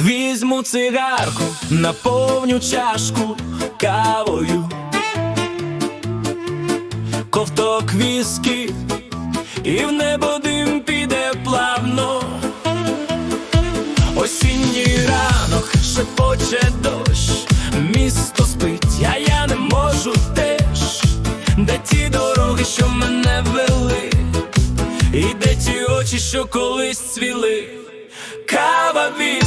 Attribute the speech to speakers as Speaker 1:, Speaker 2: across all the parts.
Speaker 1: Візьму цигарку, наповню чашку кавою, ковток віскі, і в небо дим піде плавно. Осінній ранок шепоче дощ, місто спить, а я не можу теж, де ті дороги, що мене вели, і де ті очі, що колись цвіли, кава, віскі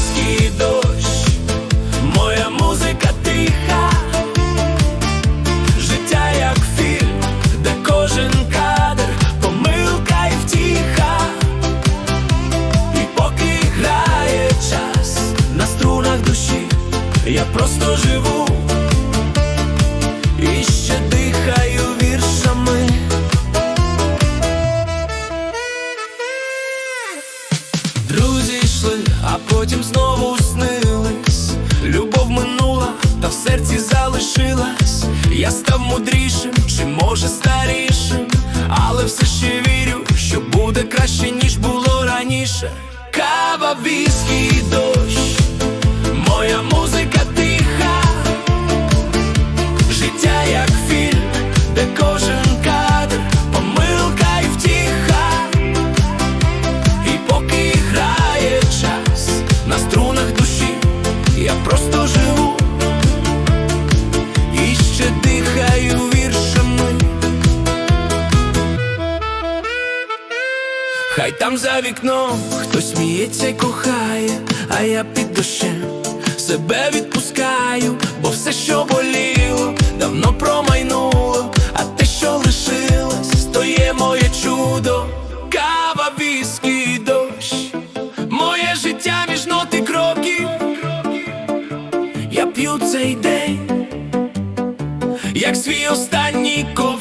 Speaker 1: я просто живу і ще дихаю віршами. Друзі йшли, а потім знову снились. Любов минула, та в серці залишилась. Я став мудрішим, чи може старішим, але все ще вірю, що буде краще, ніж було раніше. Кава, віскі і Хай там за вікном хтось сміється й кохає, а я під дощем себе відпускаю, бо все, що боліло, давно промайнуло, а те, що лишилось, то є моє чудо, кава, віскі дощ, моє життя між ноти кроків. Я п'ю цей день, як свій останній ковток